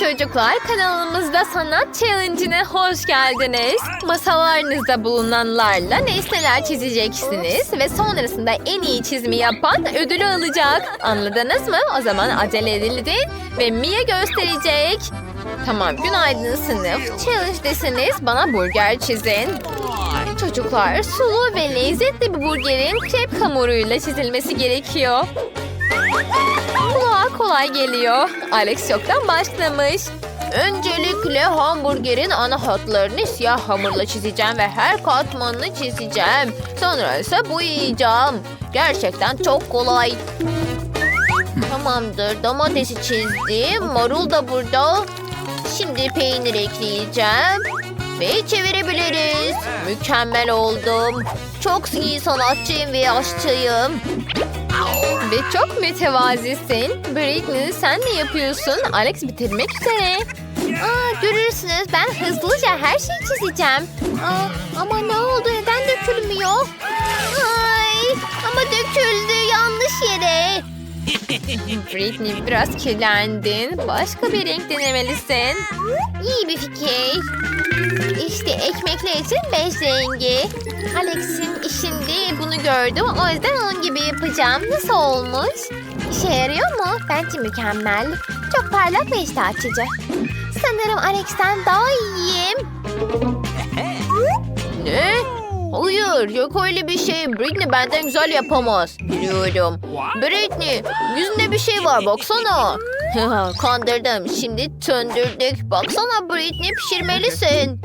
Çocuklar kanalımızda sanat challenge'ine hoş geldiniz. Masalarınızda bulunanlarla nesneler çizeceksiniz ve sonrasında en iyi çizimi yapan ödülü alacak. Anladınız mı? O zaman acele edin ve Mia gösterecek. Tamam günaydın sınıf. Challenge'desiniz bana burger çizin. Çocuklar sulu ve lezzetli bir burgerin krep hamuruyla çizilmesi gerekiyor. Kulağa kolay geliyor. Alex çoktan başlamış. Öncelikle hamburgerin ana hatlarını siyah hamurla çizeceğim ve her katmanını çizeceğim. Sonra ise boyayacağım. Gerçekten çok kolay. Tamamdır. Domatesi çizdim. Marul da burada. Şimdi peynir ekleyeceğim. Ve çevirebiliriz. Mükemmel oldum. Çok iyi sanatçıyım ve aşçıyım. Ve çok mütevazisin. Britney sen ne yapıyorsun? Alex bitirmek üzere. Aa, görürsünüz ben hızlıca her şeyi çizeceğim. Aa, ama ne oldu neden dökülmüyor? Ay, ama döküldü yanlış yere. Britney biraz kirlendin. Başka bir renk denemelisin. İyi bir fikir. İşte ekmekler için beş rengi. Alex'in işinde bunu gördüm. O yüzden onun gibi yapacağım. Nasıl olmuş? İşe yarıyor mu? Bence mükemmel. Çok parlak ve iştah açıcı. Sanırım Alex'ten daha iyiyim. Ne? Hayır yok öyle bir şey. Britney benden güzel yapamaz. Biliyorum. Britney yüzünde bir şey var baksana. Kandırdım. Şimdi söndürdük. Baksana Britney pişirmelisin.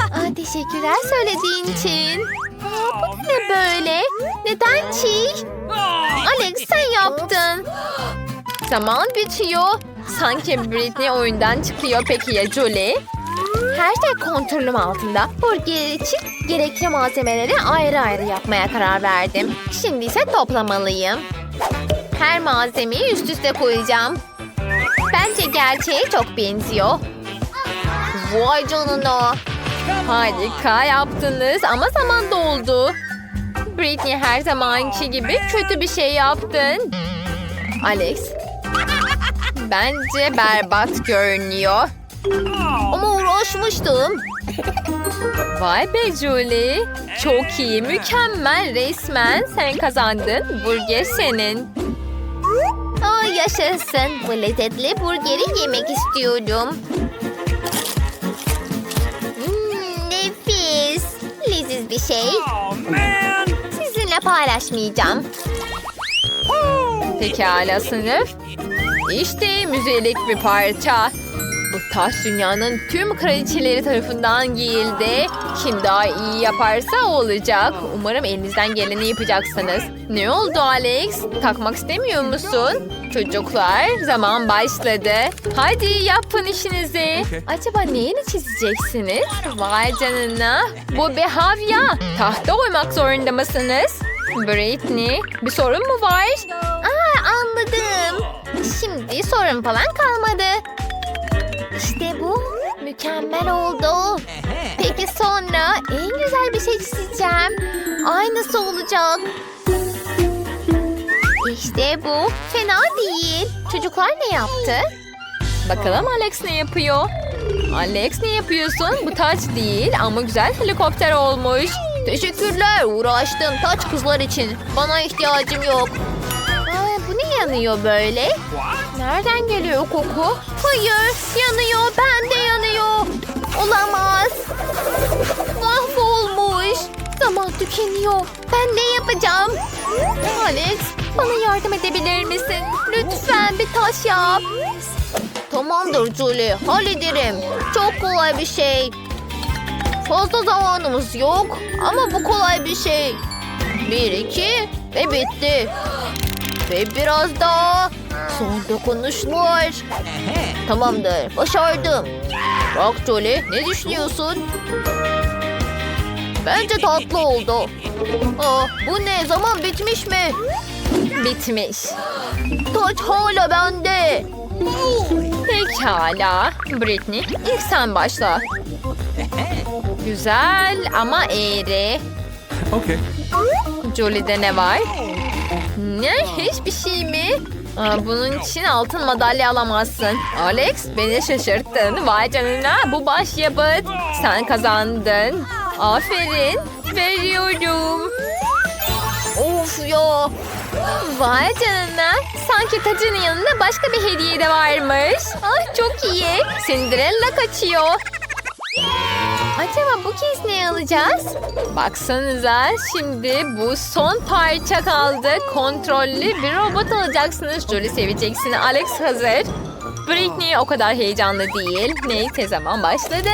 Aa, teşekkürler söylediğin için. Aa, bu ne böyle? Neden çiğ? Alex sen yaptın. Zaman bitiyor. Sanki Britney oyundan çıkıyor. Peki ya Julie? Her şey kontrolüm altında. Burger için gerekli malzemeleri ayrı ayrı yapmaya karar verdim. Şimdi ise toplamalıyım. Her malzemeyi üst üste koyacağım. Bence gerçeğe çok benziyor. Vay canına. Harika yaptınız ama zaman doldu. Britney her zamanki gibi kötü bir şey yaptın. Alex. Bence berbat görünüyor. Ama uğraşmıştım. Vay be Julie. Çok iyi, mükemmel resmen. Sen kazandın. Burger senin. Aa, yaşasın. Bu lezzetli burgeri yemek istiyorum. Hmm, nefis. Leziz bir şey. Oh! Sizinle paylaşmayacağım. Pekala sınıf. İşte müzelik bir parça. Bu taş dünyanın tüm kraliçeleri tarafından giyildi. Kim daha iyi yaparsa o olacak. Umarım elinizden geleni yapacaksınız. Ne oldu Alex? Takmak istemiyor musun? Çocuklar zaman başladı. Hadi yapın işinizi. Acaba neyini çizeceksiniz? Vay canına. Bu bir havya. Tahta oymak zorunda mısınız? Britney bir sorun mu var? Aa anladım. Şimdi sorun falan kalmadı. İşte bu. Mükemmel oldu. Peki sonra en güzel bir şey çizeceğim. Aynısı olacak. İşte bu. Fena değil. Çocuklar ne yaptı? Bakalım Alex ne yapıyor? Alex ne yapıyorsun? Bu taç değil ama güzel helikopter olmuş. Teşekkürler. Uğraştım taç kızlar için. Bana ihtiyacım yok. Yanıyor böyle? Nereden geliyor koku? Hayır, yanıyor. Ben de yanıyor. Olamaz. Mahvolmuş. Zaman tükeniyor. Ben ne yapacağım? Alex, bana yardım edebilir misin? Lütfen bir taş yap. Tamamdır Julie, hallederim. Çok kolay bir şey. Fazla zamanımız yok ama bu kolay bir şey. Bir, iki ve bitti. Ve biraz daha. Son dokunuşlar. Tamamdır. Başardım. Bak Jolie ne düşünüyorsun? Bence tatlı oldu. Aa, bu ne? Zaman bitmiş mi? Bitmiş. Taç hala bende. Pekala. Britney ilk sen başla. Güzel ama eğri. Okay. Jolie'de ne var? Ne? Hiçbir şey mi? Aa, bunun için altın madalya alamazsın. Alex beni şaşırttın. Vay canına bu başyapıt. Sen kazandın. Aferin. Veriyorum. Of ya. Vay canına. Sanki tacının yanında başka bir hediye de varmış. Ah çok iyi. Cinderella kaçıyor. Acaba bu kez ne alacağız? Baksanıza şimdi bu son parça kaldı. Kontrollü bir robot alacaksınız. Jolie seveceksin. Alex hazır. Britney o kadar heyecanlı değil. Neyse zaman başladı.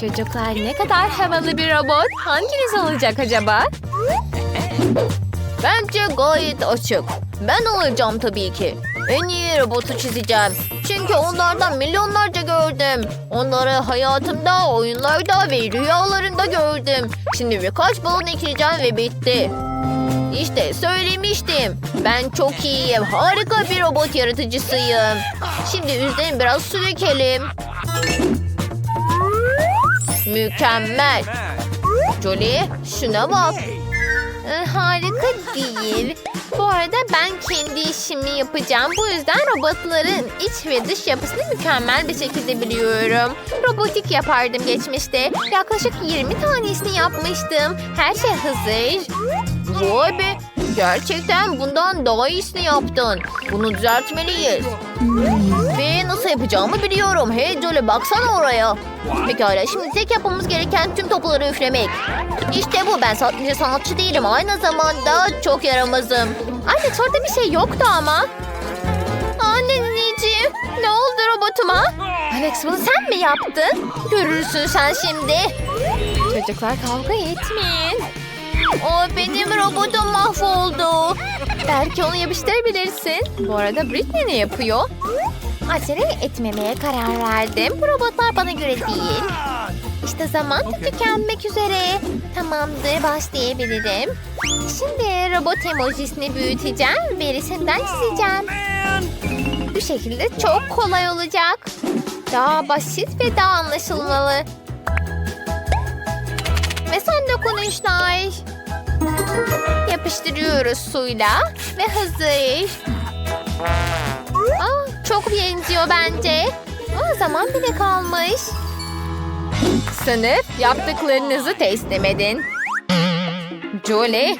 Çocuklar ne kadar havalı bir robot. Hanginiz alacak acaba? Bence gayet açık. Ben alacağım tabii ki. En iyi robotu çizeceğim. Çünkü onlardan milyonlarca gördüm. Onları hayatımda, oyunlarda ve rüyalarında gördüm. Şimdi birkaç balon ekleyeceğim ve bitti. İşte söylemiştim. Ben çok iyiyim. Harika bir robot yaratıcısıyım. Şimdi üzerine biraz su dökelim. Mükemmel. Jolie şuna bak. Ee, Harika değil. Bu arada ben kendi işimi yapacağım. Bu yüzden robotların iç ve dış yapısını mükemmel bir şekilde biliyorum. Robotik yapardım geçmişte. Yaklaşık 20 tanesini yapmıştım. Her şey hazır. Vay be. Gerçekten bundan daha iyisini yaptın. Bunu düzeltmeliyiz. Nasıl yapacağımı biliyorum. Hey Jolie baksana oraya. Pekala şimdi tek yapmamız gereken tüm topları üflemek. İşte bu ben sadece sanatçı değilim. Aynı zamanda çok yaramazım. Anne orada bir şey yoktu ama. Anneciğim ne oldu robotuma? Alex bunu sen mi yaptın? Görürsün sen şimdi. Çocuklar kavga etmeyin. O benim robotum mahvoldu. Belki onu yapıştırabilirsin. Bu arada Britney ne yapıyor? Acele etmemeye karar verdim. Bu robotlar bana göre değil. İşte zaman da tükenmek üzere. Tamamdır başlayabilirim. Şimdi robot emojisini büyüteceğim ve resimden çizeceğim. Bu şekilde çok kolay olacak. Daha basit ve daha anlaşılmalı. Ve son dokunuşlar. Yapıştırıyoruz suyla ve hazır. Aa, çok benziyor bence. Aa, zaman bile kalmış. Sınıf yaptıklarınızı teslim edin. Julie.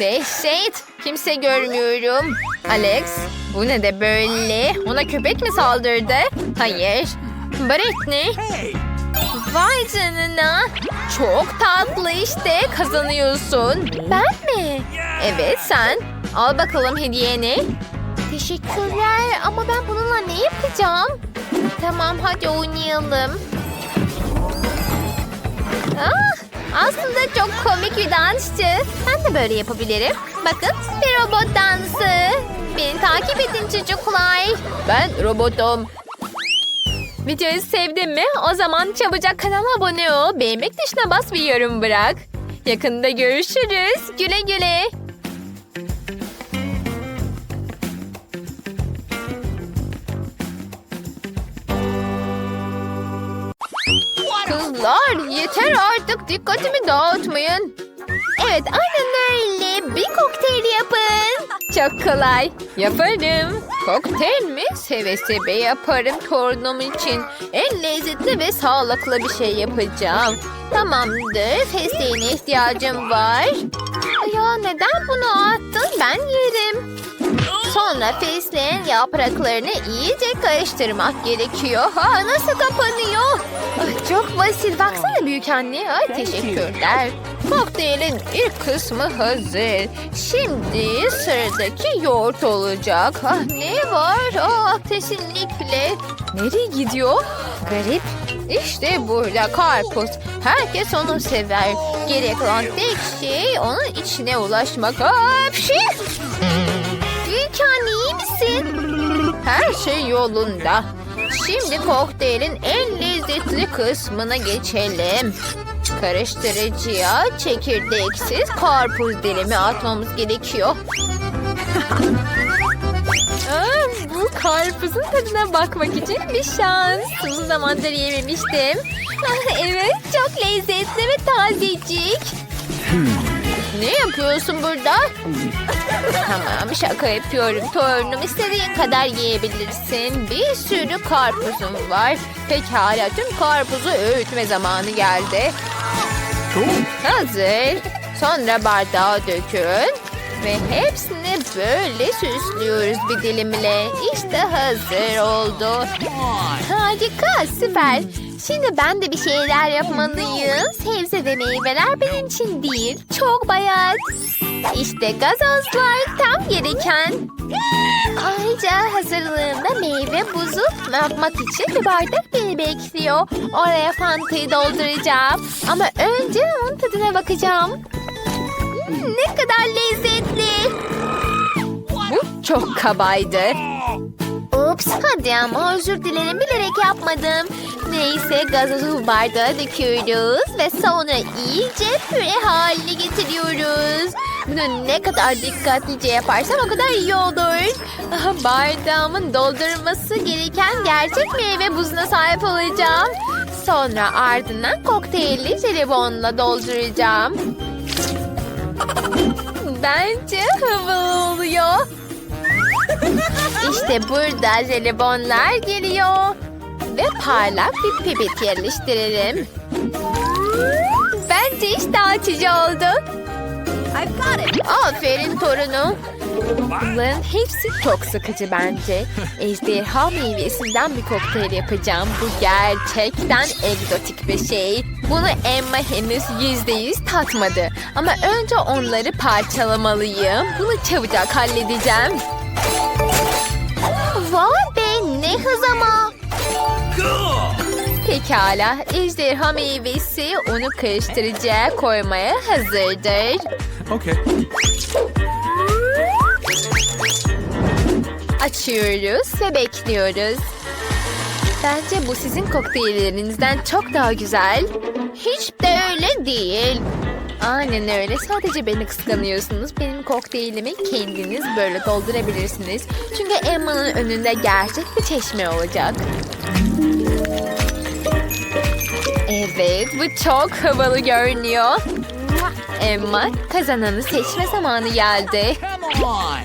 Dehşet. Kimse görmüyorum. Alex. Bu ne de böyle? Ona köpek mi saldırdı? Hayır. Britney. Vay canına. Çok tatlı işte. Kazanıyorsun. Ben mi? Evet sen. Al bakalım hediyeni. Teşekkürler ama ben bununla ne yapacağım? Tamam hadi oynayalım. Ah, aslında çok komik bir dansçı. Ben de böyle yapabilirim. Bakın bir robot dansı. Beni takip edin çocuklar. Ben robotum. Videoyu sevdin mi? O zaman çabucak kanala abone ol. Beğenmek tuşuna bas bir yorum bırak. Yakında görüşürüz. Güle güle. Kızlar yeter artık dikkatimi dağıtmayın. Evet aynen öyle. Bir kokteyl yapın. Çok kolay. Yaparım. Kokteyl mi? Seve seve yaparım torunum için. En lezzetli ve sağlıklı bir şey yapacağım. Tamamdır. Fesleğene ihtiyacım var. Ya neden bunu attın? Ben yerim. Sonra fesleğen yapraklarını iyice karıştırmak gerekiyor. Ha nasıl kapanıyor? Ay, çok basit. Baksana büyük anne. Ay, teşekkürler. Kokteylin ilk kısmı hazır. Şimdi sıradaki yoğurt olacak. Ah, ne var? Ah, kesinlikle. Nereye gidiyor? Garip. İşte burada karpuz. Herkes onu sever. Gerek olan tek şey onun içine ulaşmak. Ah, pşi! Anne iyi misin? Her şey yolunda. Şimdi kokteylin en lezzetli kısmına geçelim. Karıştırıcıya çekirdeksiz karpuz dilimi atmamız gerekiyor. Aa, bu karpuzun tadına bakmak için bir şans. Uzun zamandır yememiştim. Evet çok lezzetli ve tazecik. Ne yapıyorsun burada? tamam şaka yapıyorum torunum. İstediğin kadar yiyebilirsin. Bir sürü karpuzum var. Pekala tüm karpuzu öğütme zamanı geldi. Hazır. Sonra bardağa dökün. Ve hepsini böyle süslüyoruz bir dilimle. İşte hazır oldu. Harika, süper. Şimdi ben de bir şeyler yapmalıyım. Sebze ve meyveler benim için değil. Çok bayat. İşte gazozlar tam gereken. Ayrıca hazırlığımda meyve buzu yapmak için bir bardak beni bekliyor. Oraya fantayı dolduracağım. Ama önce onun tadına bakacağım. Hmm, ne kadar lezzetli. Bu çok kabaydı. Ups hadi ama özür dilerim bilerek yapmadım. Neyse gazozu bardağa döküyoruz ve sonra iyice püre haline getiriyoruz. Bunu ne kadar dikkatlice yaparsam o kadar iyi olur. Bardağımın doldurması gereken gerçek meyve buzuna sahip olacağım. Sonra ardından kokteylli jelibonla dolduracağım. Bence havalı oluyor. İşte burada jelibonlar geliyor. Ve parlak bir pipet yerleştirelim. Bence işte açıcı oldu. Aferin torunum. Bunların hepsi çok sıkıcı bence. Ejderha meyvesinden bir kokteyl yapacağım. Bu gerçekten egzotik bir şey. Bunu Emma henüz yüzde yüz tatmadı. Ama önce onları parçalamalıyım. Bunu çabucak halledeceğim. Vay be ne hız ama. Pekala, ejderha meyvesi onu karıştırıcıya koymaya hazırdır. Okay. Açıyoruz ve bekliyoruz. Bence bu sizin kokteyllerinizden çok daha güzel. Hiç de öyle değil. Aynen öyle. Sadece beni kıskanıyorsunuz. Benim kokteylimi kendiniz böyle doldurabilirsiniz. Çünkü Emma'nın önünde gerçek bir çeşme olacak. Evet, bu çok havalı görünüyor. Emma, kazananı seçme zamanı geldi. Vay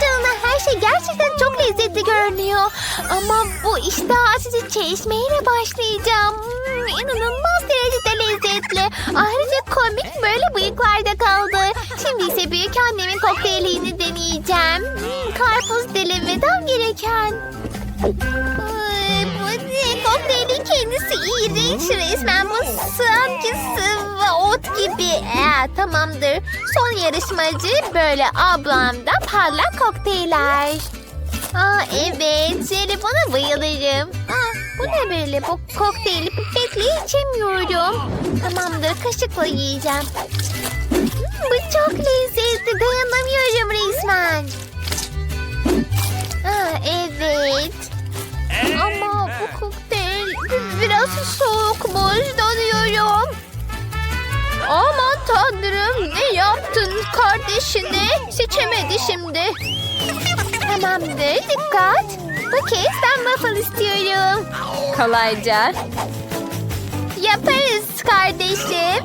canına her şey gerçekten çok lezzetli görünüyor. Ama bu iştah açıcı çeşmeyle başlayacağım. İnanılmaz derecede lezzetli. Ayrıca komik böyle bıyıklarda kaldı. Şimdi ise büyük annemin kokteylini deneyeceğim. Karpuz dilimeden gereken. Ay, bu ne? Kokteylin kendisi iğrenç resmen. Sanki sıvı ot gibi. Ee, tamamdır. Son yarışmacı böyle ablamda parlak kokteyller. Aa evet. Jelibona bayılırım. Aa, bu ne böyle? Bu kokteyli pipetle içemiyorum. Tamamdır. Kaşıkla yiyeceğim. Hmm, bu çok lezzetli. Dayanamıyorum resmen. Aa, evet. Ama bu kokteyl biraz soğukmuş. Donuyorum. Aman tanrım ne yaptın kardeşine? Seçemedi şimdi. Tamamdır dikkat. Bu kez ben waffle istiyorum. Kolayca. Yaparız kardeşim.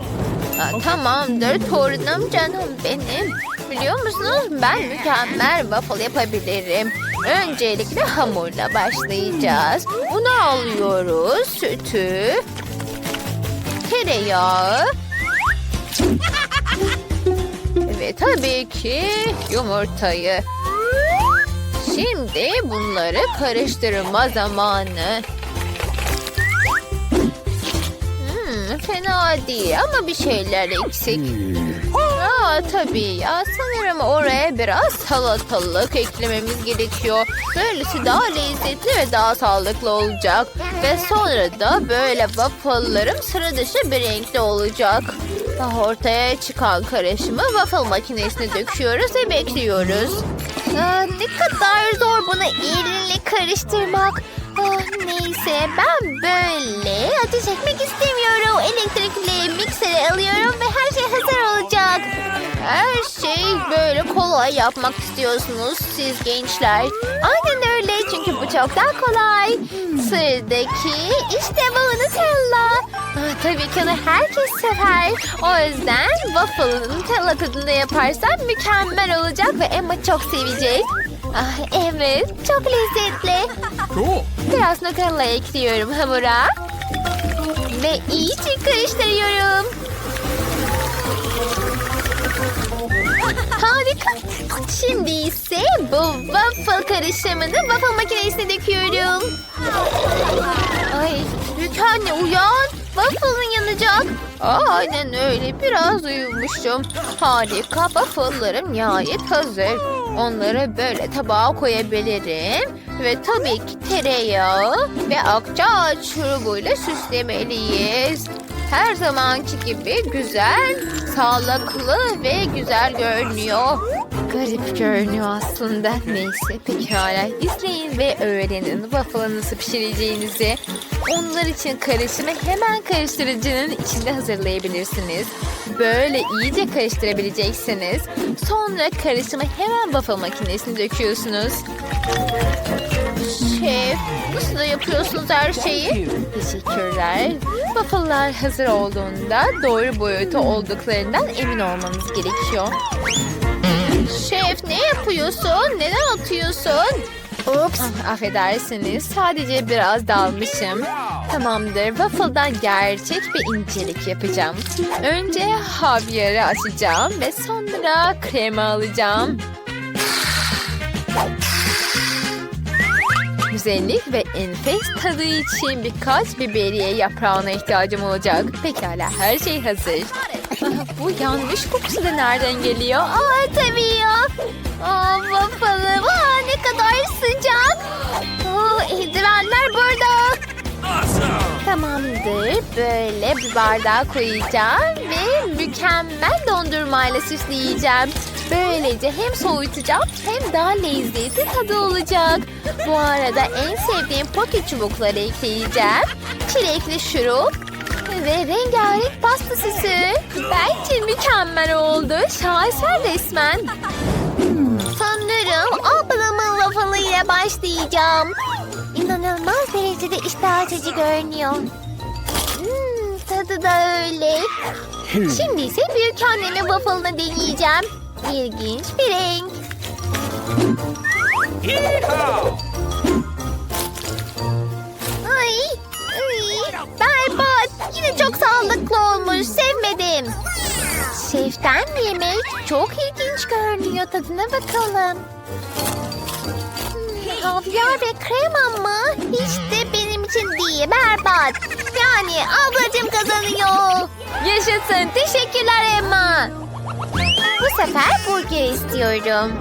Ha, tamamdır torunum canım benim. Biliyor musunuz ben mükemmel waffle yapabilirim. Öncelikle hamurla başlayacağız. Unu alıyoruz, sütü, tereyağı ve tabii ki yumurtayı. Şimdi bunları karıştırma zamanı. Hmm, fena değil ama bir şeyler eksik. Aa, tabii ya sanırım oraya biraz salatalık eklememiz gerekiyor. Böylesi daha lezzetli ve daha sağlıklı olacak. Ve sonra da böyle waffle'larım sıra dışı bir renkte olacak. Ortaya çıkan karışımı waffle makinesine döküyoruz ve bekliyoruz. Aa, ne kadar zor bunu elinle karıştırmak. Ah, neyse ben böyle ateş etmek istemiyorum. Elektrikli mikseri alıyorum ve her şey hazır olacak. Her şey böyle kolay yapmak istiyorsunuz siz gençler. Aynen öyle çünkü bu çok daha kolay. Sıradaki işte bu Nutella. Tabii ki onu herkes sever. O yüzden waffle'ı Nutella tadında yaparsan mükemmel olacak ve Emma çok sevecek. Ah, evet çok lezzetli. Cool. Biraz Nutella ekliyorum hamura. Ve iyice karıştırıyorum. Harika. Şimdi ise bu waffle karışımını waffle makinesine döküyorum. Ay büyük anne uyan. Waffle'ın yanacak. Aynen öyle. Biraz uyumuşum. Harika. Waffle'larım nihayet hazır. Onları böyle tabağa koyabilirim. Ve tabii ki tereyağı ve akçaağaç şurubuyla süslemeliyiz. Her zamanki gibi güzel, sağlıklı ve güzel görünüyor. Garip görünüyor aslında. Neyse pekala. İzleyin ve öğrenin waffle'ı nasıl pişireceğinizi. Onlar için karışımı hemen karıştırıcının içinde hazırlayabilirsiniz. Böyle iyice karıştırabileceksiniz. Sonra karışımı hemen waffle makinesine döküyorsunuz. Şef, nasıl da yapıyorsunuz her şeyi? Teşekkürler. Waffle'lar hazır olduğunda doğru boyutu olduklarından emin olmanız gerekiyor. Şef ne yapıyorsun? Neden atıyorsun? Ups, affedersiniz. Sadece biraz dalmışım. Tamamdır. Waffle'dan gerçek bir incelik yapacağım. Önce havyarı açacağım ve sonra krema alacağım. Güzellik ve enfes tadı için birkaç biberiye yaprağına ihtiyacım olacak. Pekala her şey hazır. Bu yanmış kokusu da nereden geliyor? Aa tabii ya. Aa waffle'ım. Aa ne kadar sıcak. Aa eldivenler burada. Tamamdır. Böyle bir bardağa koyacağım ve mükemmel dondurmayla süsleyeceğim. Böylece hem soğutacağım hem daha lezzetli tadı olacak. Bu arada en sevdiğim poke çubukları ekleyeceğim. Çilekli şurup ve rengarenk pasta süsü. Bence mükemmel oldu. Şaheser resmen. Sanırım ablamın waffle ile başlayacağım. İnanılmaz derecede iştah açıcı görünüyor. Hmm, tadı da öyle. Şimdi ise büyük annemin waffle'ını deneyeceğim. İlginç bir renk. Ay, çok sağlıklı olmuş. Sevmedim. Şeften yemek çok ilginç görünüyor. Tadına bakalım. Hmm, Havyar ve krema mı? Hiç de benim için değil. Berbat. Yani ablacığım kazanıyor. Yaşasın. Teşekkürler Emma. Bu sefer burger istiyorum.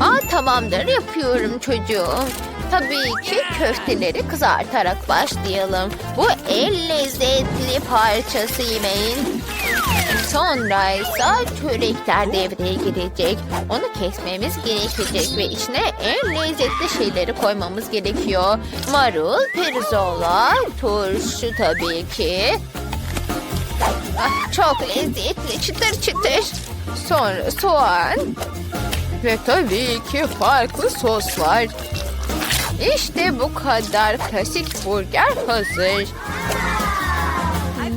Aa tamamdır yapıyorum çocuğum. Tabii ki köfteleri kızartarak başlayalım. Bu en lezzetli parçası yemeğin. Sonra ise çörekler devreye girecek. Onu kesmemiz gerekecek ve içine en lezzetli şeyleri koymamız gerekiyor. Marul, pirzola, turşu tabii ki. Ah, çok lezzetli, çıtır çıtır. Sonra soğan. Ve tabii ki farklı soslar. İşte bu kadar klasik burger hazır.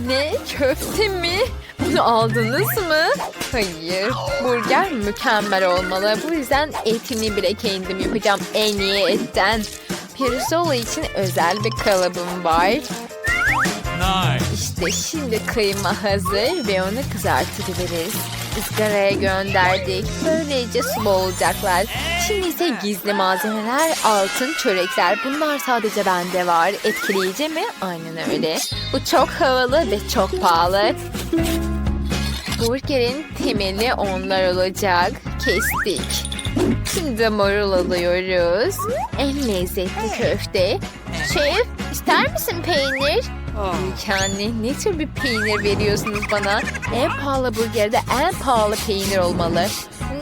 Ne? Köfte mi? Bunu aldınız mı? Hayır. Burger mükemmel olmalı. Bu yüzden etini bile kendim yapacağım en iyi etten. Pirzola için özel bir kalıbım var. Nice. İşte şimdi kıyma hazır ve onu kızartabiliriz. Izgaraya gönderdik. Böylece sulu olacaklar. Şimdi ise gizli malzemeler, altın çörekler. Bunlar sadece bende var. Etkileyici mi? Aynen öyle. Bu çok havalı ve çok pahalı. Burgerin temeli onlar olacak. Kestik. Şimdi marul alıyoruz. En lezzetli köfte. Şef, ister misin peynir? Büyük ne tür bir peynir veriyorsunuz bana? En pahalı burgerde en pahalı peynir olmalı.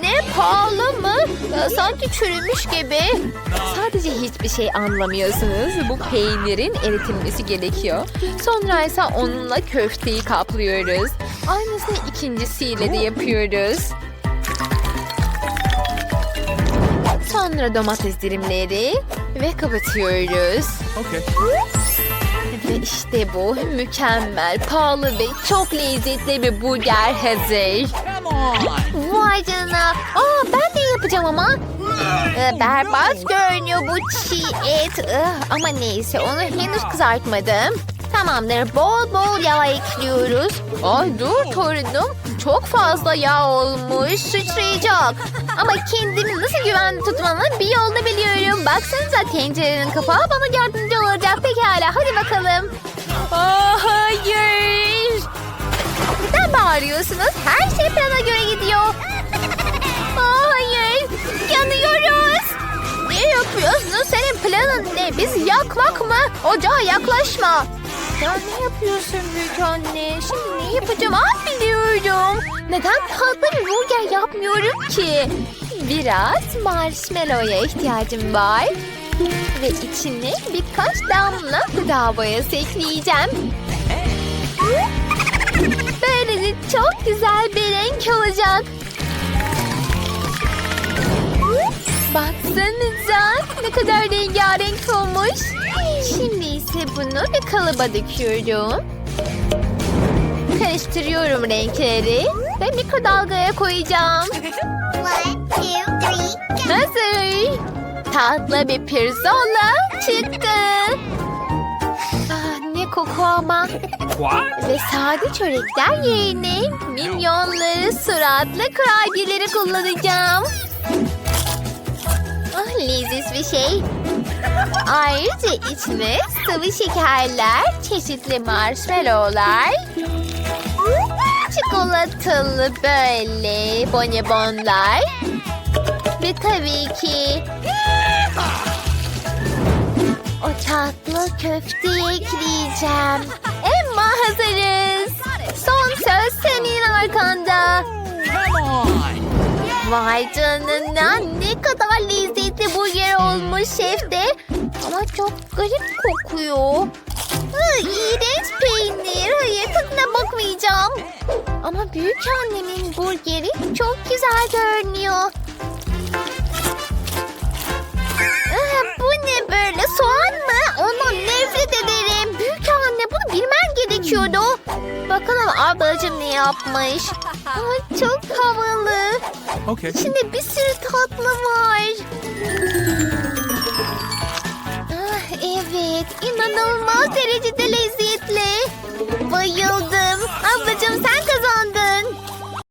Ne? Pahalı mı? Ya, sanki çürümüş gibi. Sadece hiçbir şey anlamıyorsunuz. Bu peynirin eritilmesi gerekiyor. Sonra ise onunla köfteyi kaplıyoruz. Aynısını ikincisiyle de yapıyoruz. Sonra domates dilimleri ve kapatıyoruz. Okay. Ve işte bu mükemmel, pahalı ve çok lezzetli bir burger hazır. Vay canına. Aa, ben de yapacağım ama. Ee, berbat görünüyor bu çiğ et. Ama neyse onu henüz kızartmadım. Tamamdır. Bol bol yağ ekliyoruz. Ay dur torunum, çok fazla yağ olmuş, sıçrayacak. Ama kendimi nasıl güvenli tutmanın bir yolunu biliyorum. Baksanıza tencerenin kapağı bana yardımcı olacak. Pekala hadi bakalım. Aa, hayır. Neden bağırıyorsunuz? Her şey plana göre gidiyor. Aa, hayır. Yanıyoruz. Ne yapıyorsunuz? Senin planın ne? Biz yakmak mı? Ocağa yaklaşma. Ya ne yapıyorsun büyük anne? Şimdi ne yapacağım? Ah biliyorum. Neden tatlı bir burger yapmıyorum ki? Biraz marshmallow'a ihtiyacım var. Ve içine birkaç damla gıda boyası ekleyeceğim. Böylece çok güzel bir renk olacak. Baksanıza ne kadar rengarenk olmuş. Şimdi ise bunu bir kalıba döküyorum. Karıştırıyorum renkleri ve mikrodalgaya koyacağım. One, two, three, Hazır. Tatlı bir pirzola çıktı. Ah, ne koku ama. Ve sade çörekler yerine minyonları, suratlı kurabiyeleri kullanacağım. Ah, leziz bir şey. Ayrıca içine sıvı şekerler, çeşitli marshmallowlar, çikolatalı böyle bonibonlar ve tabii ki o tatlı köfteyi ekleyeceğim. Emma hazırız. Son söz senin arkanda. Vay canına ne kadar lezzetli burger olmuş şefte. Ama çok garip kokuyor. Hı, iğrenç peynir. Hayır tadına bakmayacağım. Ama büyük annemin burgeri çok güzel görünüyor. Bu ne böyle soğan mı? Ondan nefret ederim. Büyük anne bunu bilmen gerekiyordu. Bakalım ablacım ne yapmış. Ay, çok havalı. Okay. Şimdi bir sürü tatlı var. Ah, evet inanılmaz derecede lezzetli. Bayıldım. Ablacım sen kazandın.